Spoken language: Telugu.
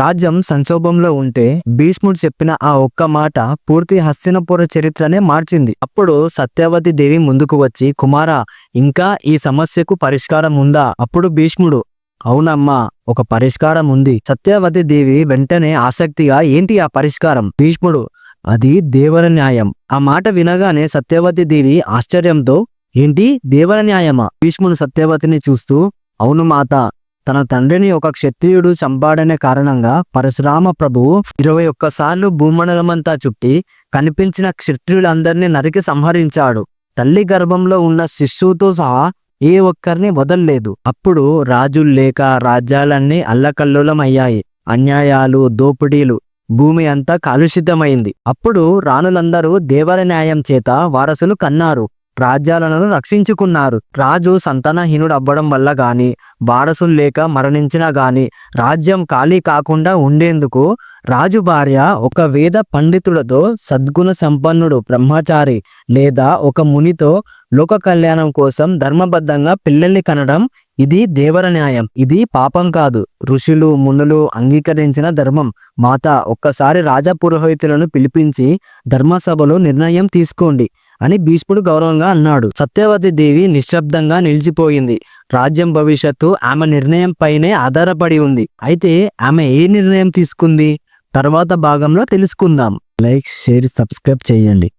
రాజ్యం సంక్షోభంలో ఉంటే భీష్ముడు చెప్పిన ఆ ఒక్క మాట పూర్తి హస్తినపుర చరిత్రనే మార్చింది. అప్పుడు సత్యవతి దేవి ముందుకు వచ్చి కుమారా ఇంకా ఈ సమస్యకు పరిష్కారం ఉందా? అప్పుడు భీష్ముడు అవునమ్మా ఒక పరిష్కారం ఉంది. సత్యవతి దేవి వెంటనే ఆసక్తిగా ఏంటి ఆ పరిష్కారం? భీష్ముడు అది దేవర న్యాయం. ఆ మాట వినగానే సత్యవతి దేవి ఆశ్చర్యంతో ఏంటి దేవర న్యాయమా? భీష్ముడు సత్యవతిని చూస్తూ అవును మాత తన తండ్రిని ఒక క్షత్రియుడు చంపాడనే కారణంగా పరశురామ ప్రభువు ఇరవై ఒక్కసార్లు భూమండలమంతా చుట్టి కనిపించిన క్షత్రియులందరినీ నరికి సంహరించాడు. తల్లి గర్భంలో ఉన్న శిశువుతో సహా ఏ ఒక్కరిని వదల్లేదు. అప్పుడు రాజులు లేక రాజ్యాలన్నీ అల్లకల్లోలమయ్యాయి. అన్యాయాలు దోపిడీలు భూమి అంతా కలుషితమైంది. అప్పుడు రాణులందరూ దేవర న్యాయం చేత వారసులు కన్నారు. రాజ్యాలను రక్షించుకున్నారు. రాజు సంతానహీనుడు అవ్వడం వల్ల గాని వారసులు లేక మరణించినా గాని రాజ్యం ఖాళీ కాకుండా ఉండేందుకు రాజు భార్య ఒక వేద పండితుడితో సద్గుణ సంపన్నుడు బ్రహ్మచారి లేదా ఒక మునితో లోక కళ్యాణం కోసం ధర్మబద్ధంగా పిల్లల్ని కనడం ఇది దేవర న్యాయం. ఇది పాపం కాదు. ఋషులు మునులు అంగీకరించిన ధర్మం. మాత ఒక్కసారి రాజపురోహితులను పిలిపించి ధర్మసభలో నిర్ణయం తీసుకోండి. అని భీష్ముడు గౌరవంగా అన్నాడు. సత్యవతి దేవి నిశ్శబ్దంగా నిలిచిపోయింది. రాజ్యం భవిష్యత్తు ఆమె నిర్ణయం పైనే ఆధారపడి ఉంది. అయితే ఆమె ఏ నిర్ణయం తీసుకుంది? తర్వాత భాగంలో తెలుసుకుందాం. లైక్ షేర్ సబ్స్క్రైబ్ చేయండి.